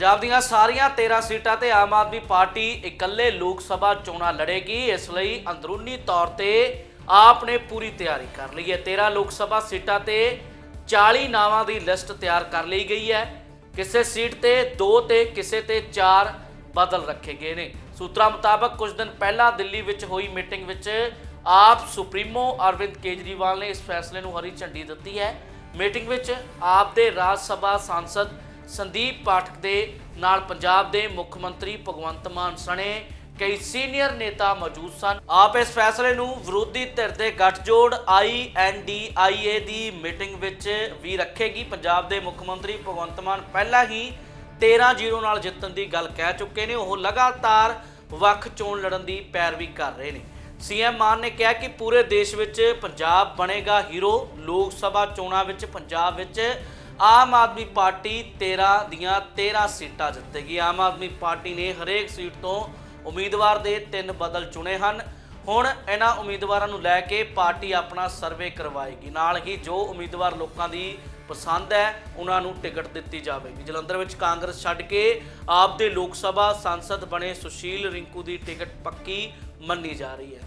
ਪੰਜਾਬ ਦੀਆਂ ਸਾਰੀਆਂ 13 ਸੀਟਾਂ ਤੇ ਆਮ ਆਦਮੀ ਪਾਰਟੀ ਇਕੱਲੇ ਲੋਕ ਸਭਾ ਚੋਣਾਂ ਲੜੇਗੀ, ਇਸ ਲਈ ਅੰਦਰੂਨੀ ਤੌਰ ਤੇ ਆਪ ਨੇ ਪੂਰੀ ਤਿਆਰੀ ਕਰ ਲਈ ਹੈ। 13 ਲੋਕ ਸਭਾ ਸੀਟਾਂ ਤੇ 40 ਨਾਵਾਂ ਦੀ ਲਿਸਟ ਤਿਆਰ ਕਰ ਲਈ ਗਈ ਹੈ। ਕਿਸੇ ਸੀਟ ਤੇ 2 ਤੇ ਕਿਸੇ ਤੇ 4 ਬਦਲ ਰੱਖੇ ਗਏ ਨੇ। ਸੂਤਰਾਂ ਮੁਤਾਬਕ ਕੁਝ ਦਿਨ ਪਹਿਲਾਂ ਦਿੱਲੀ ਵਿੱਚ ਹੋਈ ਮੀਟਿੰਗ ਵਿੱਚ ਆਪ ਸੁਪਰੀਮੋ ਅਰਵਿੰਦ ਕੇਜਰੀਵਾਲ ਨੇ ਇਸ ਫੈਸਲੇ ਨੂੰ ਹਰੀ ਝੰਡੀ ਦਿੱਤੀ ਹੈ। ਮੀਟਿੰਗ ਵਿੱਚ ਆਪ ਦੇ ਰਾਜ ਸਭਾ ਸਾਂਸਦ ਸੰਦੀਪ ਪਾਠਕ ਦੇ ਨਾਲ ਪੰਜਾਬ ਦੇ ਮੁੱਖ ਮੰਤਰੀ ਭਗਵੰਤ ਮਾਨ ਸਣੇ ਕਈ ਸੀਨੀਅਰ ਨੇਤਾ ਮੌਜੂਦ ਸਨ। ਆਪ ਇਸ ਫੈਸਲੇ ਨੂੰ ਵਿਰੋਧੀ ਧਿਰ ਦੇ ਗੱਠਜੋੜ ਆਈਐਨਡੀਆਈਏ ਦੀ ਮੀਟਿੰਗ ਵਿੱਚ ਵੀ ਰੱਖੇਗੀ। ਪੰਜਾਬ ਦੇ ਮੁੱਖ ਮੰਤਰੀ ਭਗਵੰਤ ਮਾਨ ਪਹਿਲਾਂ ਹੀ 13-0 ਨਾਲ ਜਿੱਤਣ ਦੀ ਗੱਲ ਕਹਿ ਚੁੱਕੇ ਨੇ। ਉਹ ਲਗਾਤਾਰ ਵੱਖ ਚੋਣ ਲੜਨ ਦੀ ਪੈਰਵੀ ਕਰ ਰਹੇ ਨੇ। ਸੀਐਮ ਮਾਨ ਨੇ ਕਿਹਾ ਕਿ ਪੂਰੇ ਦੇਸ਼ ਵਿੱਚ ਪੰਜਾਬ ਬਣੇਗਾ ਹੀਰੋ। ਲੋਕ ਸਭਾ ਚੋਣਾਂ ਵਿੱਚ ਪੰਜਾਬ ਵਿੱਚ ਆਮ ਆਦਮੀ ਪਾਰਟੀ 13 ਦੀਆਂ 13 ਸੀਟਾਂ ਜਿੱਤੇਗੀ। ਆਮ ਆਦਮੀ ਪਾਰਟੀ ਨੇ ਹਰੇਕ ਸੀਟ ਤੋਂ ਉਮੀਦਵਾਰ ਦੇ ਤਿੰਨ ਬਦਲ ਚੁਣੇ ਹਨ। ਹੁਣ ਇਹਨਾਂ ਉਮੀਦਵਾਰਾਂ ਨੂੰ ਲੈ ਕੇ ਪਾਰਟੀ ਆਪਣਾ ਸਰਵੇ ਕਰਵਾਏਗੀ। ਨਾਲ ਹੀ ਜੋ ਉਮੀਦਵਾਰ ਲੋਕਾਂ ਦੀ ਪਸੰਦ ਹੈ, ਉਹਨਾਂ ਨੂੰ ਟਿਕਟ ਦਿੱਤੀ ਜਾਵੇਗੀ। ਜਲੰਧਰ ਵਿੱਚ ਕਾਂਗਰਸ ਛੱਡ ਕੇ ਆਪ ਦੇ ਲੋਕ ਸਭਾ ਸੰਸਦ ਬਣੇ ਸੁਸ਼ੀਲ ਰਿੰਕੂ ਦੀ ਟਿਕਟ ਪੱਕੀ ਮੰਨੀ ਜਾ ਰਹੀ ਹੈ।